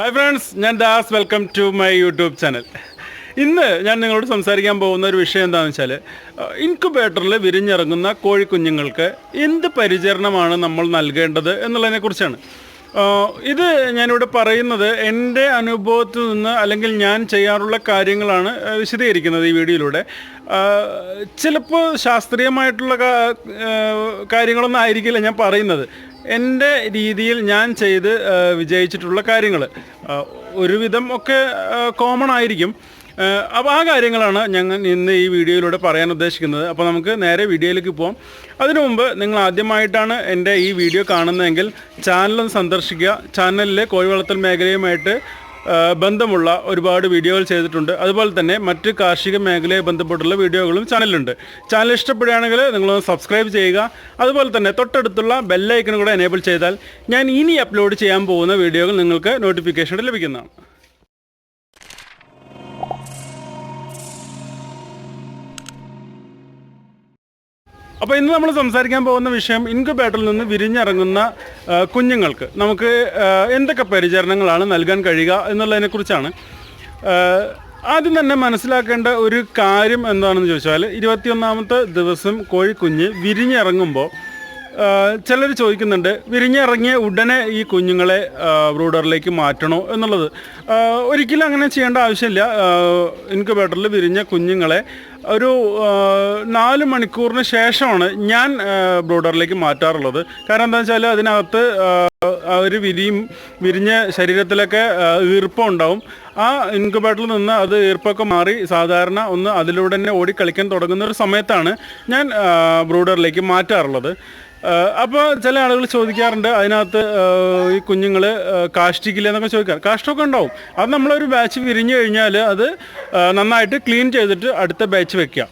Hi friends ഞാൻ Das. Welcome to my YouTube channel ഇന്ന് ഞാൻ നിങ്ങളോട് സംസാരിക്കാൻ പോകുന്ന ഒരു വിഷയം എന്താണെന്ന് വെച്ചാൽ ഇൻക്യുബേറ്ററിൽ വിരിഞ്ഞിറങ്ങുന്ന കോഴിക്കുഞ്ഞുങ്ങൾക്ക് എന്ത് പരിചരണമാണ് നമ്മൾ നൽകേണ്ടത് എന്നുള്ളതിനെക്കുറിച്ചാണ് ഇത് ഞാനിവിടെ പറയുന്നത് എന്റെ അനുഭവത്തിൽ നിന്ന് അല്ലെങ്കിൽ ഞാൻ ചെയ്യാറുള്ള കാര്യങ്ങളാണ് വിശദീകരിക്കുന്നത് ഈ വീഡിയോയിലൂടെ. ചിലപ്പോൾ ശാസ്ത്രീയമായിട്ടുള്ള കാര്യങ്ങളൊന്നും ആയിരിക്കില്ല ഞാൻ പറയുന്നത്. എന്റെ രീതിയിൽ ഞാൻ ചെയ്ത് വിജയിച്ചിട്ടുള്ള കാര്യങ്ങൾ ഒരുവിധം ഒക്കെ കോമൺ ആയിരിക്കും. അപ്പോൾ ആ കാര്യങ്ങളാണ് ഞങ്ങൾ ഇന്ന് ഈ വീഡിയോയിലൂടെ പറയാൻ ഉദ്ദേശിക്കുന്നത്. അപ്പോൾ നമുക്ക് നേരെ വീഡിയോയിലേക്ക് പോകാം അതിനു മുമ്പ് നിങ്ങൾ ആദ്യമായിട്ടാണ് എന്റെ ഈ വീഡിയോ കാണുന്നതെങ്കിൽ ചാനലൊന്ന് സന്ദർശിക്കുക. ചാനലിൽ കോഴി വളർത്തൽ മേഖലയുമായിട്ട് ബന്ധമുള്ള ഒരുപാട് വീഡിയോകൾ ചെയ്തിട്ടുണ്ട്. അതുപോലെ തന്നെ മറ്റ് കാർഷിക മേഖലയെ ബന്ധപ്പെട്ടുള്ള വീഡിയോകളും ചാനലുണ്ട് ചാനൽ ഇഷ്ടപ്പെടുകയാണെങ്കിൽ നിങ്ങളൊന്ന് സബ്സ്ക്രൈബ് ചെയ്യുക. അതുപോലെ തന്നെ തൊട്ടടുത്തുള്ള ബെല്ലൈക്കൺ കൂടെ എനേബിൾ ചെയ്താൽ ഞാൻ ഇനി അപ്ലോഡ് ചെയ്യാൻ പോകുന്ന വീഡിയോകൾ നിങ്ങൾക്ക് നോട്ടിഫിക്കേഷൻ ലഭിക്കുന്നതാണ്. അപ്പോൾ ഇന്ന് നമ്മൾ സംസാരിക്കാൻ പോകുന്ന വിഷയം ഇൻക്യുബേറ്ററിൽ നിന്ന് വിരിഞ്ഞിറങ്ങുന്ന കുഞ്ഞുങ്ങൾക്ക്. നമുക്ക് എന്തൊക്കെ പരിചരണങ്ങളാണ് നൽകാൻ കഴിയുക എന്നുള്ളതിനെക്കുറിച്ചാണ് ആദ്യം തന്നെ മനസ്സിലാക്കേണ്ട ഒരു കാര്യം എന്താണെന്ന് ചോദിച്ചാൽ ഇരുപത്തിയൊന്നാമത്തെ ദിവസം കോഴിക്കുഞ്ഞ് വിരിഞ്ഞിറങ്ങുമ്പോൾ ചിലർ ചോദിക്കുന്നുണ്ട് വിരിഞ്ഞിറങ്ങിയ ഉടനെ ഈ കുഞ്ഞുങ്ങളെ ബ്രൂഡറിലേക്ക് മാറ്റണോ എന്നുള്ളത്. ഒരിക്കലും അങ്ങനെ ചെയ്യേണ്ട ആവശ്യമില്ല. ഇൻക്യുബേറ്ററിൽ വിരിഞ്ഞ കുഞ്ഞുങ്ങളെ ഒരു നാല് മണിക്കൂറിന് ശേഷമാണ് ഞാൻ ബ്രൂഡറിലേക്ക് മാറ്റാറുള്ളത്. കാരണം എന്താ വെച്ചാൽ അതിനകത്ത് അവർ വിരിയും വിരിഞ്ഞ ശരീരത്തിലൊക്കെ ഈർപ്പം ഉണ്ടാവും. ആ ഇൻക്യുബേറ്ററിൽ നിന്ന് അത് ഈർപ്പൊക്കെ മാറി സാധാരണ ഒന്ന് അതിലൂടെ തന്നെ ഓടിക്കളിക്കാൻ തുടങ്ങുന്ന ഒരു സമയത്താണ് ഞാൻ ബ്രൂഡറിലേക്ക് മാറ്റാറുള്ളത്. അപ്പോൾ ചില ആളുകൾ ചോദിക്കാറുണ്ട് അതിനകത്ത് ഈ കുഞ്ഞുങ്ങൾ കാഷ്ടിക്കില്ല എന്നൊക്കെ ചോദിക്കാറ്. കാഷ്ടമൊക്കെ ഉണ്ടാവും. അത് നമ്മളൊരു ബാച്ച് വിരിഞ്ഞു കഴിഞ്ഞാൽ അത് നന്നായിട്ട് ക്ലീൻ ചെയ്തിട്ട് അടുത്ത ബാച്ച് വെക്കുക.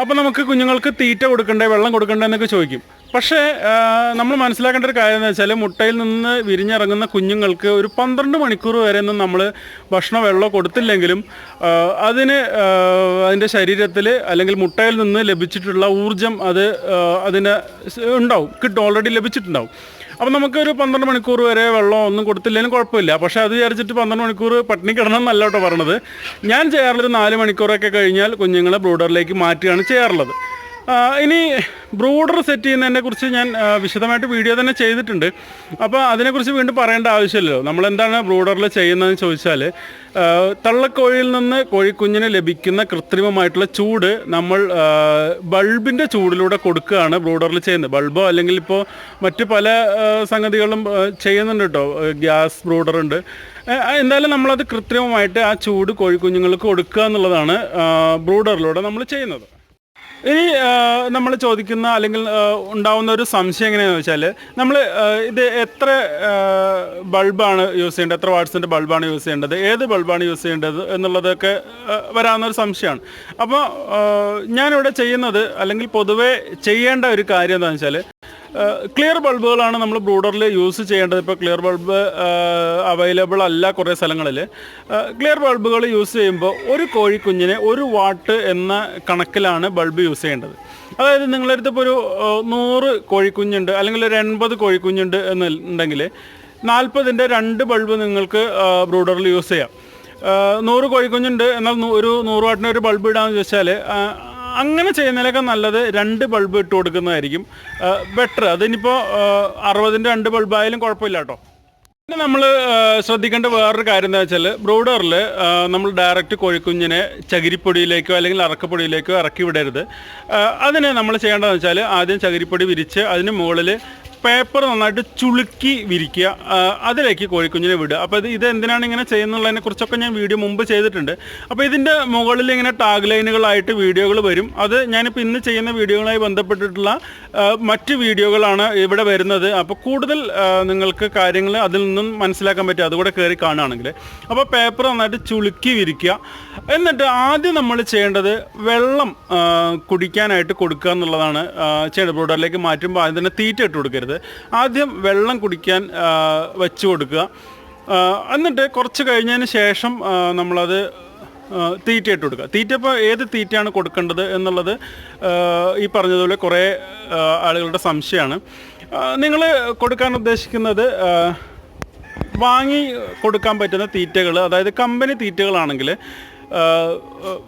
അപ്പോൾ നമുക്ക് കുഞ്ഞുങ്ങൾക്ക് തീറ്റ കൊടുക്കണ്ടേ വെള്ളം കൊടുക്കണ്ടേ എന്നൊക്കെ ചോദിക്കും. പക്ഷേ നമ്മൾ മനസ്സിലാക്കേണ്ട ഒരു കാര്യം എന്ന് വെച്ചാൽ മുട്ടയിൽ നിന്ന് വിരിഞ്ഞിറങ്ങുന്ന കുഞ്ഞുങ്ങൾക്ക് ഒരു പന്ത്രണ്ട് മണിക്കൂർ വരെ ഒന്നും നമ്മൾ ഭക്ഷണം വെള്ളം കൊടുത്തില്ലെങ്കിലും അതിന് അതിന്റെ ശരീരത്തിൽ അല്ലെങ്കിൽ മുട്ടയിൽ നിന്ന് ലഭിച്ചിട്ടുള്ള ഊർജം അത് അതിന് ഉണ്ടാവും. കിട്ടും. ഓൾറെഡി ലഭിച്ചിട്ടുണ്ടാവും. അപ്പം നമുക്കൊരു പന്ത്രണ്ട് മണിക്കൂർ വരെ വെള്ളം ഒന്നും കൊടുത്തില്ലെങ്കിലും കുഴപ്പമില്ല. പക്ഷേ അത് വിചാരിച്ചിട്ട് പന്ത്രണ്ട് മണിക്കൂർ പട്ടിണി കിടണം എന്നല്ല കേട്ടോ പറഞ്ഞത്. ഞാൻ ചെയ്യാറുള്ളത് നാല് മണിക്കൂറൊക്കെ കഴിഞ്ഞാൽ കുഞ്ഞുങ്ങളെ ബ്രൂഡറിലേക്ക് മാറ്റുകയാണ് ചെയ്യാറുള്ളത്. ഇനി ബ്രൂഡർ സെറ്റ് ചെയ്യുന്നതിനെ കുറിച്ച് ഞാൻ വിശദമായിട്ട് വീഡിയോ തന്നെ ചെയ്തിട്ടുണ്ട്. അപ്പോൾ അതിനെക്കുറിച്ച് വീണ്ടും പറയേണ്ട ആവശ്യമില്ലല്ലോ. നമ്മൾ എന്താണ് ബ്രൂഡറിൽ ചെയ്യുന്നതെന്ന് ചോദിച്ചാൽ തള്ളക്കോഴിയിൽ നിന്ന് കോഴിക്കുഞ്ഞിന് ലഭിക്കുന്ന കൃത്രിമമായിട്ടുള്ള ചൂട് നമ്മൾ ബൾബിന്റെ ചൂടിലൂടെ കൊടുക്കുകയാണ് ബ്രൂഡറിൽ ചെയ്യുന്നത്. ബൾബോ അല്ലെങ്കിൽ ഇപ്പോൾ മറ്റ് പല സംഗതികളും ചെയ്യുന്നുണ്ട് കേട്ടോ. ഗ്യാസ് ബ്രൂഡറുണ്ട് എന്തായാലും നമ്മളത് കൃത്രിമമായിട്ട് ആ ചൂട് കോഴിക്കുഞ്ഞുങ്ങൾക്ക് കൊടുക്കുക എന്നുള്ളതാണ് ബ്രൂഡറിലൂടെ നമ്മൾ ചെയ്യുന്നത്. ഇനി നമ്മൾ ചോദിക്കുന്ന അല്ലെങ്കിൽ ഉണ്ടാവുന്ന ഒരു സംശയം എങ്ങനെയാണെന്ന് വെച്ചാൽ നമ്മൾ ഇത് എത്ര ബൾബാണ് യൂസ് ചെയ്യേണ്ടത് എത്ര വാട്സിന്റെ ബൾബാണ് യൂസ് ചെയ്യേണ്ടത് ഏത് ബൾബാണ് യൂസ് ചെയ്യേണ്ടത് എന്നുള്ളതൊക്കെ വരാവുന്ന ഒരു സംശയമാണ്. അപ്പോൾ ഞാനിവിടെ ചെയ്യുന്നത് അല്ലെങ്കിൽ പൊതുവേ ചെയ്യേണ്ട ഒരു കാര്യം എന്താണെന്ന് വെച്ചാൽ ക്ലിയർ ബൾബുകളാണ് നമ്മൾ ബ്രൂഡറിൽ യൂസ് ചെയ്യേണ്ടത്. ഇപ്പോൾ ക്ലിയർ ബൾബ് അവൈലബിൾ അല്ല കുറേ സ്ഥലങ്ങളിൽ. ക്ലിയർ ബൾബുകൾ യൂസ് ചെയ്യുമ്പോൾ ഒരു കോഴിക്കുഞ്ഞിനെ ഒരു വാട്ട് എന്ന കണക്കിലാണ് ബൾബ് യൂസ് ചെയ്യേണ്ടത്. അതായത് നിങ്ങളടുത്ത് ഇപ്പോൾ ഒരു നൂറ് കോഴിക്കുഞ്ഞുണ്ട് അല്ലെങ്കിൽ ഒരു എൺപത് കോഴിക്കുഞ്ഞുണ്ട് എന്നുണ്ടെങ്കിൽ നാൽപ്പതിന്റെ രണ്ട് ബൾബ് നിങ്ങൾക്ക് ബ്രൂഡറിൽ യൂസ് ചെയ്യാം. നൂറ് കോഴിക്കുഞ്ഞുണ്ട് എന്നാൽ ഒരു നൂറ് വാട്ടിന് ഒരു ബൾബ് ഇടാമെന്ന് ചോദിച്ചാൽ അങ്ങനെ ചെയ്യുന്നതിലൊക്കെ നല്ലത് രണ്ട് ബൾബ് ഇട്ട് കൊടുക്കുന്നതായിരിക്കും. ബെറ്റർ അതിനിപ്പോൾ അറുപതിന്റെ രണ്ട് ബൾബായാലും കുഴപ്പമില്ല കേട്ടോ. പിന്നെ നമ്മൾ ശ്രദ്ധിക്കേണ്ട വേറൊരു കാര്യം എന്താ വെച്ചാൽ ബ്രൂഡറിൽ നമ്മൾ ഡയറക്റ്റ് കോഴിക്കുഞ്ഞിനെ ചകിരിപ്പൊടിയിലേക്കോ അല്ലെങ്കിൽ അറക്കപ്പൊടിയിലേക്കോ ഇറക്കി വിടരുത്. അതിനെ നമ്മൾ ചെയ്യേണ്ടതെന്ന് വെച്ചാൽ ആദ്യം ചകിരിപ്പൊടി വിരിച്ച് അതിന് മുകളിൽ പേപ്പർ നന്നായിട്ട് ചുളുക്കി വിരിക്കുക അതിലേക്ക് കോഴിക്കുഞ്ഞിനെ വിടുക. അപ്പോൾ ഇത് ഇത് എന്തിനാണ് ഇങ്ങനെ ചെയ്യുന്നുള്ളതിനെ കുറിച്ചൊക്കെ ഞാൻ വീഡിയോ മുമ്പ് ചെയ്തിട്ടുണ്ട്. അപ്പോൾ ഇതിന്റെ മുകളിൽ ഇങ്ങനെ ടാഗ് ലൈനുകളായിട്ട് വീഡിയോകൾ വരും. അത് ഞാനിപ്പോൾ ഇന്ന് ചെയ്യുന്ന വീഡിയോകളുമായി ബന്ധപ്പെട്ടിട്ടുള്ള മറ്റ് വീഡിയോകളാണ് ഇവിടെ വരുന്നത്. അപ്പോൾ കൂടുതൽ നിങ്ങൾക്ക് കാര്യങ്ങൾ അതിൽ നിന്നും മനസ്സിലാക്കാൻ പറ്റും. അതുകൂടെ കയറി കാണുകയാണെങ്കിൽ. അപ്പോൾ പേപ്പർ നന്നായിട്ട് ചുളുക്കി വിരിക്കുക. എന്നിട്ട് ആദ്യം നമ്മൾ ചെയ്യേണ്ടത് വെള്ളം കുടിക്കാനായിട്ട് കൊടുക്കുക എന്നുള്ളതാണ് ചെയ്യേണ്ടത്. ബ്രൂഡറിലേക്ക് മാറ്റുമ്പോൾ തന്നെ തീറ്റ ഇട്ട് കൊടുക്കരുത്. ആദ്യം വെള്ളം കുടിക്കാൻ വെച്ച് കൊടുക്കുക. എന്നിട്ട് കുറച്ച് കഴിഞ്ഞതിന് ശേഷം നമ്മളത് തീറ്റയിട്ട് കൊടുക്കുക. തീറ്റ ഇപ്പോൾ ഏത് തീറ്റയാണ് കൊടുക്കേണ്ടത് എന്നുള്ളത് ഈ പറഞ്ഞതുപോലെ കുറേ ആളുകളുടെ സംശയമാണ്. നിങ്ങൾ കൊടുക്കാൻ ഉദ്ദേശിക്കുന്നത് വാങ്ങി കൊടുക്കാൻ പറ്റുന്ന തീറ്റകൾ അതായത് കമ്പനി തീറ്റകളാണെങ്കിൽ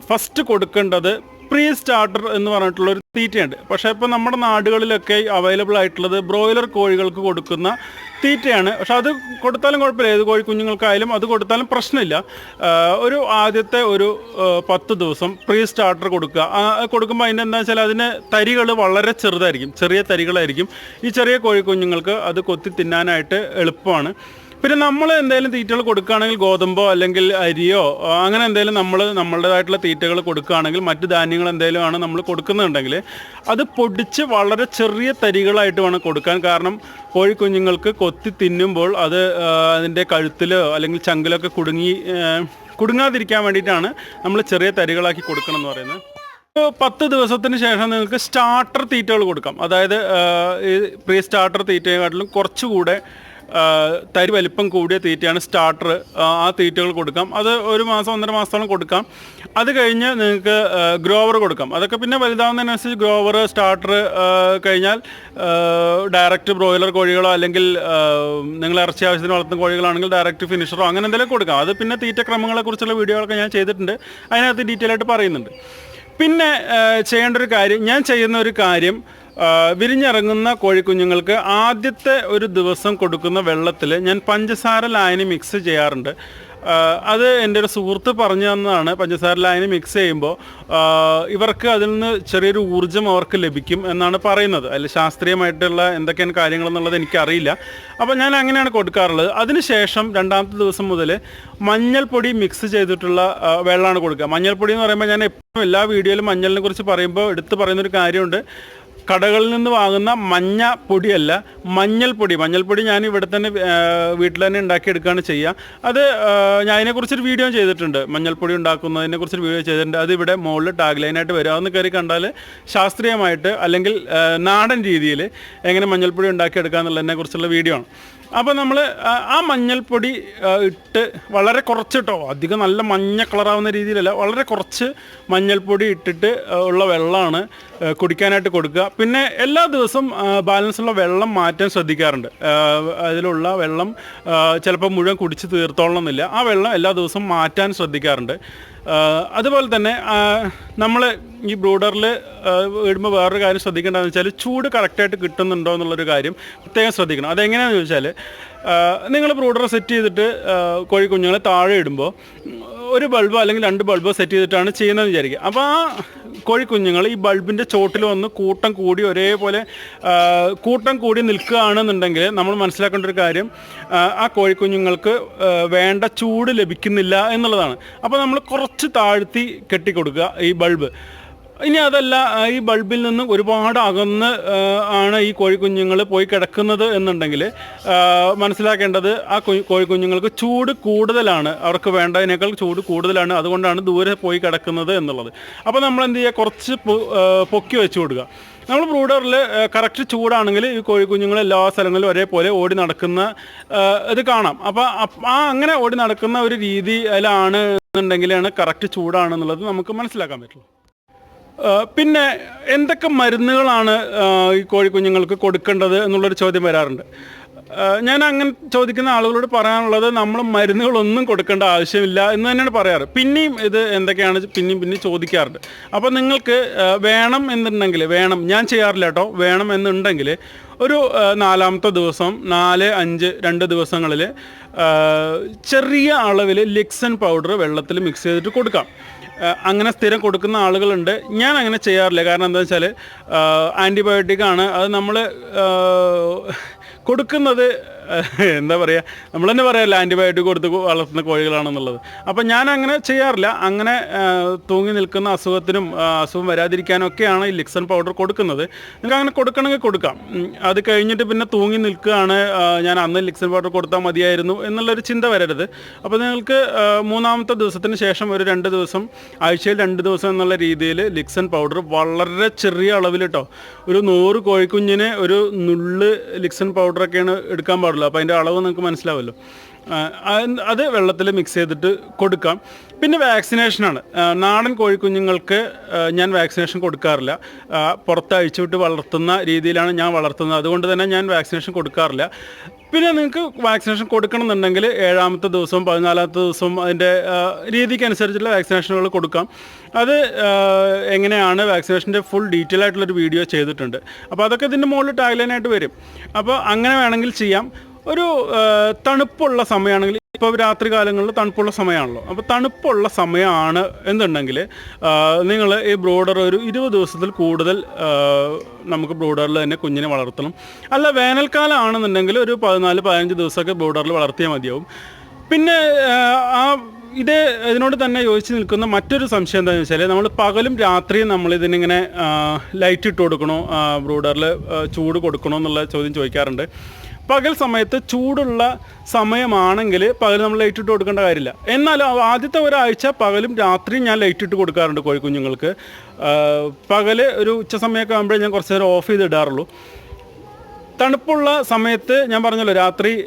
ഫസ്റ്റ് കൊടുക്കേണ്ടത് പ്രീ സ്റ്റാർട്ടർ എന്ന് പറഞ്ഞിട്ടുള്ള ഒരു തീറ്റയുണ്ട്. പക്ഷേ ഇപ്പോൾ നമ്മുടെ നാടുകളിലൊക്കെ അവൈലബിൾ ആയിട്ടുള്ളത് ബ്രോയിലർ കോഴികൾക്ക് കൊടുക്കുന്ന തീറ്റയാണ്. പക്ഷെ അത് കൊടുത്താലും കുഴപ്പമില്ല. ഏത് കോഴി കുഞ്ഞുങ്ങൾക്കായാലും അത് കൊടുത്താലും പ്രശ്നമില്ല. ഒരു ആദ്യത്തെ ഒരു പത്ത് ദിവസം പ്രീ സ്റ്റാർട്ടർ കൊടുക്കുക കൊടുക്കുമ്പോൾ അതിന്റെ എന്താ വെച്ചാൽ അതിന് തരികൾ വളരെ ചെറുതായിരിക്കും. ചെറിയ തരികളായിരിക്കും. ഈ ചെറിയ കോഴി കുഞ്ഞുങ്ങൾക്ക് അത് കൊത്തി തിന്നാനായിട്ട് എളുപ്പമാണ്. പിന്നെ നമ്മൾ എന്തെങ്കിലും തീറ്റകൾ കൊടുക്കുകയാണെങ്കിൽ ഗോതമ്പോ അല്ലെങ്കിൽ അരിയോ അങ്ങനെ എന്തെങ്കിലും നമ്മൾ നമ്മളുടേതായിട്ടുള്ള തീറ്റകൾ കൊടുക്കുകയാണെങ്കിൽ മറ്റ് ധാന്യങ്ങൾ എന്തെങ്കിലും ആണ് നമ്മൾ കൊടുക്കുന്നുണ്ടെങ്കിൽ അത് പൊടിച്ച് വളരെ ചെറിയ തരികളായിട്ട് വേണം കൊടുക്കാൻ. കാരണം കോഴിക്കുഞ്ഞുങ്ങൾക്ക് കൊത്തി തിന്നുമ്പോൾ അത് അതിന്റെ കഴുത്തിലോ അല്ലെങ്കിൽ ചങ്കിലൊക്കെ കുടുങ്ങി കുടുങ്ങാതിരിക്കാൻ വേണ്ടിയിട്ടാണ് നമ്മൾ ചെറിയ തരികളാക്കി കൊടുക്കണം എന്ന് പറയുന്നത് പത്ത് ദിവസത്തിന് ശേഷം നിങ്ങൾക്ക് സ്റ്റാർട്ടർ തീറ്റകൾ കൊടുക്കാം. അതായത് ഈ പ്രീ സ്റ്റാർട്ടർ തീറ്റയെക്കാട്ടിലും കുറച്ചുകൂടെ തരി വലിപ്പം കൂടിയ തീറ്റയാണ് സ്റ്റാർട്ടർ ആ തീറ്റകൾ കൊടുക്കാം. അത് ഒരു മാസം ഒന്നര മാസത്തോളം കൊടുക്കാം. അത് കഴിഞ്ഞ് നിങ്ങൾക്ക് ഗ്രോവർ കൊടുക്കാം. അതൊക്കെ പിന്നെ വലുതാവുന്നതിനനുസരിച്ച് ഗ്രോവർ സ്റ്റാർട്ടർ കഴിഞ്ഞാൽ ഡയറക്റ്റ് ബ്രോയിലർ കോഴികളോ അല്ലെങ്കിൽ നിങ്ങൾ ഇറച്ചി ആവശ്യത്തിന് വളർത്തുന്ന കോഴികളാണെങ്കിൽ ഡയറക്റ്റ് ഫിനിഷറോ അങ്ങനെ എന്തെങ്കിലും കൊടുക്കാം. അത് പിന്നെ തീറ്റ ക്രമങ്ങളെക്കുറിച്ചുള്ള വീഡിയോകളൊക്കെ ഞാൻ ചെയ്തിട്ടുണ്ട്. അതിനകത്ത് ഡീറ്റെയിൽ ആയിട്ട് പറയുന്നുണ്ട്. പിന്നെ ചെയ്യേണ്ട ഒരു കാര്യം ഞാൻ ചെയ്യുന്ന ഒരു കാര്യം വിരിഞ്ഞിറങ്ങുന്ന കോഴിക്കുഞ്ഞുങ്ങൾക്ക് ആദ്യത്തെ ഒരു ദിവസം കൊടുക്കുന്ന വെള്ളത്തിൽ ഞാൻ പഞ്ചസാര ലായനി മിക്സ് ചെയ്യാറുണ്ട്. അത് എന്റെ ഒരു സുഹൃത്ത് പറഞ്ഞു തന്നതാണ്. പഞ്ചസാര ലായനി മിക്സ് ചെയ്യുമ്പോൾ ഇവർക്ക് അതിൽ നിന്ന് ചെറിയൊരു ഊർജം അവർക്ക് ലഭിക്കും എന്നാണ് പറയുന്നത്. അതിൽ ശാസ്ത്രീയമായിട്ടുള്ള എന്തൊക്കെയാണ് കാര്യങ്ങളെന്നുള്ളത് എനിക്കറിയില്ല. അപ്പോൾ ഞാൻ അങ്ങനെയാണ് കൊടുക്കാറുള്ളത്. അതിനുശേഷം രണ്ടാമത്തെ ദിവസം മുതൽ മഞ്ഞൾപ്പൊടി മിക്സ് ചെയ്തിട്ടുള്ള വെള്ളമാണ് കൊടുക്കുക. മഞ്ഞൾപ്പൊടി എന്ന് പറയുമ്പോൾ ഞാൻ എപ്പോഴും എല്ലാ വീഡിയോയിലും മഞ്ഞളിനെ കുറിച്ച് പറയുമ്പോൾ എടുത്ത് പറയുന്നൊരു കാര്യമുണ്ട്. കടകളിൽ നിന്ന് വാങ്ങുന്ന മഞ്ഞ പൊടിയല്ല മഞ്ഞൾപ്പൊടി. മഞ്ഞൾപ്പൊടി ഞാൻ ഇവിടെ തന്നെ വീട്ടിൽ തന്നെ ഉണ്ടാക്കിയെടുക്കുകയാണ് ചെയ്യുക. അത് ഞാൻ അതിനെക്കുറിച്ചൊരു വീഡിയോ ചെയ്തിട്ടുണ്ട്. മഞ്ഞൾപ്പൊടി ഉണ്ടാക്കുന്നതിനെ കുറിച്ചൊരു വീഡിയോ ചെയ്തിട്ടുണ്ട്. അത് ഇവിടെ മുകളിൽ ടാഗ് ലൈനായിട്ട് വരും അതൊന്ന് കയറി കണ്ടാൽ ശാസ്ത്രീയമായിട്ട് അല്ലെങ്കിൽ നാടൻ രീതിയിൽ എങ്ങനെ മഞ്ഞൾപ്പൊടി ഉണ്ടാക്കിയെടുക്കുക എന്നുള്ളതിനെ കുറിച്ചുള്ള വീഡിയോ ആണ്. അപ്പോൾ നമ്മൾ ആ മഞ്ഞൾപ്പൊടി ഇട്ട് വളരെ കുറച്ച് കേട്ടോ അധികം നല്ല മഞ്ഞ കളറാവുന്ന രീതിയിലല്ല വളരെ കുറച്ച് മഞ്ഞൾപ്പൊടി ഇട്ടിട്ട് ഉള്ള വെള്ളമാണ് കുടിക്കാനായിട്ട് കൊടുക്കുക. പിന്നെ എല്ലാ ദിവസവും ബാലൻസുള്ള വെള്ളം മാറ്റാൻ ശ്രദ്ധിക്കാറുണ്ട്. അതിലുള്ള വെള്ളം ചിലപ്പോൾ മുഴുവൻ കുടിച്ച് തീർത്തോളണമെന്നില്ല ആ വെള്ളം എല്ലാ ദിവസവും മാറ്റാൻ ശ്രദ്ധിക്കാറുണ്ട്. അതുപോലെ തന്നെ നമ്മൾ ഈ ബ്രൂഡറിൽ ഇടുമ്പോൾ വേറൊരു കാര്യം ശ്രദ്ധിക്കേണ്ടതെന്ന് വെച്ചാൽ ചൂട് കറക്റ്റായിട്ട് കിട്ടുന്നുണ്ടോ എന്നുള്ളൊരു കാര്യം പ്രത്യേകം ശ്രദ്ധിക്കണം. അതെങ്ങനെയാണെന്ന് ചോദിച്ചാൽ നിങ്ങൾ ബ്രൂഡർ സെറ്റ് ചെയ്തിട്ട് കോഴിക്കുഞ്ഞുങ്ങളെ താഴെ ഇടുമ്പോൾ ഒരു ബൾബോ അല്ലെങ്കിൽ രണ്ട് ബൾബോ സെറ്റ് ചെയ്തിട്ടാണ് ചെയ്യുന്നതെന്ന് വിചാരിക്കുക. അപ്പോൾ ആ കോഴിക്കുഞ്ഞുങ്ങൾ ഈ ബൾബിന്റെ ചോട്ടിൽ വന്ന് കൂട്ടം കൂടി ഒരേപോലെ കൂട്ടം കൂടി നിൽക്കുകയാണെന്നുണ്ടെങ്കിൽ നമ്മൾ മനസ്സിലാക്കേണ്ട ഒരു കാര്യം ആ കോഴിക്കുഞ്ഞുങ്ങൾക്ക് വേണ്ട ചൂട് ലഭിക്കുന്നില്ല എന്നുള്ളതാണ്. അപ്പോൾ നമ്മൾ കുറച്ച് താഴ്ത്തി കെട്ടിക്കൊടുക്കുക ഈ ബൾബ്. ഇനി അതല്ല ഈ ബൾബിൽ നിന്നും ഒരുപാട് അകന്ന് ആണ് ഈ കോഴിക്കുഞ്ഞുങ്ങൾ പോയി കിടക്കുന്നത് എന്നുണ്ടെങ്കിൽ മനസ്സിലാക്കേണ്ടത് ആ കോഴിക്കുഞ്ഞുങ്ങൾക്ക് ചൂട് കൂടുതലാണ്. അവർക്ക് വേണ്ടതിനേക്കാൾ ചൂട് കൂടുതലാണ്. അതുകൊണ്ടാണ് ദൂരെ പോയി കിടക്കുന്നത് എന്നുള്ളത്. അപ്പോൾ നമ്മൾ എന്ത് ചെയ്യുക? കുറച്ച് പൊക്കി വെച്ച് കൊടുക്കുക. നമ്മൾ ബ്രൂഡറിൽ കറക്റ്റ് ചൂടാണെങ്കിൽ ഈ കോഴിക്കുഞ്ഞുങ്ങൾ എല്ലാ സ്ഥലങ്ങളിലും ഒരേപോലെ ഓടി നടക്കുന്ന ഇത് കാണാം. അപ്പോൾ ആ അങ്ങനെ ഓടി നടക്കുന്ന ഒരു രീതിയിലാണ് എന്നുണ്ടെങ്കിലാണ് കറക്റ്റ് ചൂടാണെന്നുള്ളത് നമുക്ക് മനസ്സിലാക്കാൻ പറ്റുള്ളൂ. പിന്നെ എന്തൊക്കെ മരുന്നുകളാണ് ഈ കോഴിക്കുഞ്ഞുങ്ങൾക്ക് കൊടുക്കേണ്ടത് എന്നുള്ളൊരു ചോദ്യം വരാറുണ്ട്. ഞാൻ അങ്ങനെ ചോദിക്കുന്ന ആളുകളോട് പറയാനുള്ളത് നമ്മൾ മരുന്നുകളൊന്നും കൊടുക്കേണ്ട ആവശ്യമില്ല എന്ന് തന്നെയാണ് പറയാറ്. പിന്നെയും ഇത് എന്തൊക്കെയാണ് പിന്നെയും പിന്നെയും ചോദിക്കാറുണ്ട്. അപ്പോൾ നിങ്ങൾക്ക് വേണം എന്നുണ്ടെങ്കിൽ വേണം ഞാൻ ചെയ്യാറില്ല കേട്ടോ വേണം എന്നുണ്ടെങ്കിൽ ഒരു നാലാമത്തെ ദിവസം നാല് അഞ്ച് രണ്ട് ദിവസങ്ങളിൽ ചെറിയ അളവിൽ ലിക്സൺ പൗഡർ വെള്ളത്തിൽ മിക്സ് ചെയ്തിട്ട് കൊടുക്കാം. അങ്ങനെ സ്ഥിരം കൊടുക്കുന്ന ആളുകളുണ്ട്. ഞാൻ അങ്ങനെ ചെയ്യാറില്ല. കാരണം എന്താ വെച്ചാൽ ആന്റിബയോട്ടിക് ആണ്. അത് നമ്മൾ കൊടുക്കുന്നത് എന്താ പറയുക നമ്മൾ തന്നെ പറയാമല്ലോ ആന്റിബയോട്ടിക് കൊടുത്ത് വളർത്തുന്ന കോഴികളാണെന്നുള്ളത്. അപ്പം ഞാൻ അങ്ങനെ ചെയ്യാറില്ല. അങ്ങനെ തൂങ്ങി നിൽക്കുന്ന അസുഖത്തിനും അസുഖം വരാതിരിക്കാനൊക്കെയാണ് ഈ ലിക്സൺ പൗഡർ കൊടുക്കുന്നത്. നിങ്ങൾക്ക് അങ്ങനെ കൊടുക്കണമെങ്കിൽ കൊടുക്കാം. അത് കഴിഞ്ഞിട്ട് പിന്നെ തൂങ്ങി നിൽക്കുകയാണ് ഞാൻ അന്ന് ലിക്സൺ പൗഡർ കൊടുത്താൽ മതിയായിരുന്നു എന്നുള്ളൊരു ചിന്ത വരരുത്. അപ്പോൾ നിങ്ങൾക്ക് മൂന്നാമത്തെ ദിവസത്തിന് ശേഷം ഒരു രണ്ട് ദിവസം ആഴ്ചയിൽ രണ്ട് ദിവസം എന്നുള്ള രീതിയിൽ ലിക്സൺ പൗഡർ വളരെ ചെറിയ അളവിൽ കേട്ടോ ഒരു നൂറ് കോഴിക്കുഞ്ഞിന് ഒരു നുള്ള് ലിക്സൺ പൗഡറൊക്കെയാണ് എടുക്കാൻ പാടുള്ളൂ. അപ്പോൾ അതിന്റെ അളവ് നിങ്ങൾക്ക് മനസ്സിലാവുമല്ലോ അത് വെള്ളത്തിൽ മിക്സ് ചെയ്തിട്ട് കൊടുക്കാം. പിന്നെ വാക്സിനേഷനാണ് നാടൻ കോഴിക്കുഞ്ഞുങ്ങൾക്ക് ഞാൻ വാക്സിനേഷൻ കൊടുക്കാറില്ല. പുറത്ത് അഴിച്ചുവിട്ട് വളർത്തുന്ന രീതിയിലാണ് ഞാൻ വളർത്തുന്നത്. അതുകൊണ്ട് തന്നെ ഞാൻ വാക്സിനേഷൻ കൊടുക്കാറില്ല. പിന്നെ നിങ്ങൾക്ക് വാക്സിനേഷൻ കൊടുക്കണമെന്നുണ്ടെങ്കിൽ ഏഴാമത്തെ ദിവസവും പതിനാലാമത്തെ ദിവസവും അതിന്റെ രീതിക്കനുസരിച്ചുള്ള വാക്സിനേഷനുകൾ കൊടുക്കാം. അത് എങ്ങനെയാണ് വാക്സിനേഷന്റെ ഫുൾ ഡീറ്റെയിൽ ആയിട്ടുള്ളൊരു വീഡിയോ ചെയ്തിട്ടുണ്ട്. അപ്പോൾ അതൊക്കെ ഇതിന്റെ മുകളിൽ ടാഗ്ലൈനായിട്ട് വരും. അപ്പോൾ അങ്ങനെ വേണമെങ്കിൽ ചെയ്യാം. ഒരു തണുപ്പുള്ള സമയമാണെങ്കിൽ ഇപ്പോൾ രാത്രി കാലങ്ങളിൽ തണുപ്പുള്ള സമയമാണല്ലോ. അപ്പോൾ തണുപ്പുള്ള സമയമാണ് എന്നുണ്ടെങ്കിൽ നിങ്ങൾ ഈ ബ്രോഡർ ഒരു ഇരുപത് ദിവസത്തിൽ കൂടുതൽ നമുക്ക് ബ്രോഡറിൽ തന്നെ കുഞ്ഞിനെ വളർത്തണം. അല്ല വേനൽക്കാലം ആണെന്നുണ്ടെങ്കിൽ ഒരു പതിനാല് പതിനഞ്ച് ദിവസമൊക്കെ ബ്രോഡറിൽ വളർത്തിയാൽ മതിയാവും. പിന്നെ ആ ഇത് ഇതിനോട് തന്നെ യോജിച്ച് നിൽക്കുന്ന മറ്റൊരു സംശയം എന്താണെന്ന് വെച്ചാൽ നമ്മൾ പകലും രാത്രിയും നമ്മൾ ഇതിനിങ്ങനെ ലൈറ്റ് ഇട്ട് കൊടുക്കണോ? ബ്രൂഡറിൽ ചൂട് കൊടുക്കണോ എന്നുള്ള ചോദ്യം ചോദിക്കാറുണ്ട്. പകൽ സമയത്ത് ചൂടുള്ള സമയമാണെങ്കിൽ പകൽ നമ്മൾ ലൈറ്റ് ഇട്ട് കൊടുക്കേണ്ട കാര്യമില്ല. എന്നാൽ ആദ്യത്തെ ഒരാഴ്ച പകലും രാത്രിയും ഞാൻ ലൈറ്റ് ഇട്ട് കൊടുക്കാറുണ്ട് കോഴിക്കുഞ്ഞുങ്ങൾക്ക്. പകൽ ഒരു ഉച്ച സമയമൊക്കെ ആകുമ്പോഴേ ഞാൻ കുറച്ച് നേരം ഓഫ് ചെയ്ത് ഇടാറുള്ളൂ. തണുപ്പുള്ള സമയത്ത് ഞാൻ പറഞ്ഞല്ലോ രാത്രി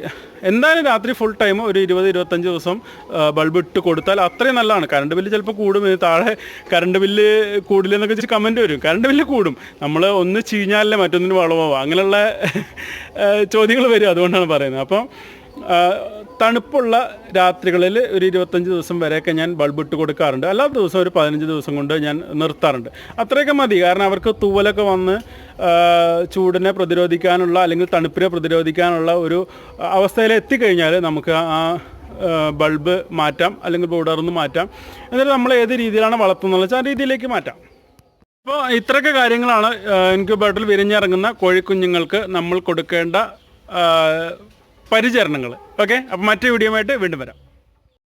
എന്തായാലും രാത്രി ഫുൾ ടൈം ഒരു ഇരുപത് ഇരുപത്തഞ്ച് ദിവസം ബൾബ് ഇട്ട് കൊടുത്താൽ അത്രയും നല്ലതാണ്. കറണ്ട് ബില്ല് ചിലപ്പോൾ കൂടും താഴെ കറണ്ട് ബില്ല് കൂടില്ലെന്നൊക്കെ വെച്ചിട്ട് കമന്റ് വരും. കറണ്ട് ബില്ല് കൂടും. നമ്മൾ ഒന്ന് ചീഞ്ഞാലല്ലേ മറ്റൊന്നിന് വളമാവും അങ്ങനെയുള്ള ചോദ്യങ്ങൾ വരും. അതുകൊണ്ടാണ് പറയുന്നത്. അപ്പം തണുപ്പുള്ള രാത്രികളിൽ ഒരു ഇരുപത്തഞ്ച് ദിവസം വരെയൊക്കെ ഞാൻ ബൾബ് ഇട്ട് കൊടുക്കാറുണ്ട്. അല്ലാത്ത ദിവസം ഒരു പതിനഞ്ച് ദിവസം കൊണ്ട് ഞാൻ നിർത്താറുണ്ട്. അത്രയൊക്കെ മതി. കാരണം അവർക്ക് തൂവലൊക്കെ വന്ന് ചൂടിനെ പ്രതിരോധിക്കാനുള്ള അല്ലെങ്കിൽ തണുപ്പിനെ പ്രതിരോധിക്കാനുള്ള ഒരു അവസ്ഥയിൽ എത്തിക്കഴിഞ്ഞാൽ നമുക്ക് ആ ബൾബ് മാറ്റാം അല്ലെങ്കിൽ ബോർഡറിന്ന് മാറ്റാം. എന്നിട്ട് നമ്മൾ ഏത് രീതിയിലാണ് വളർത്തുന്നത് വെച്ചാൽ ആ രീതിയിലേക്ക് മാറ്റാം. അപ്പോൾ ഇത്രയൊക്കെ കാര്യങ്ങളാണ് ഇൻക്യുബേറ്ററിൽ വിരിഞ്ഞിറങ്ങുന്ന കോഴിക്കുഞ്ഞുങ്ങൾക്ക് നമ്മൾ കൊടുക്കേണ്ട പരിചരണങ്ങൾ ഓക്കെ? അപ്പോൾ മറ്റേ വീഡിയോ വീണ്ടും വരാം.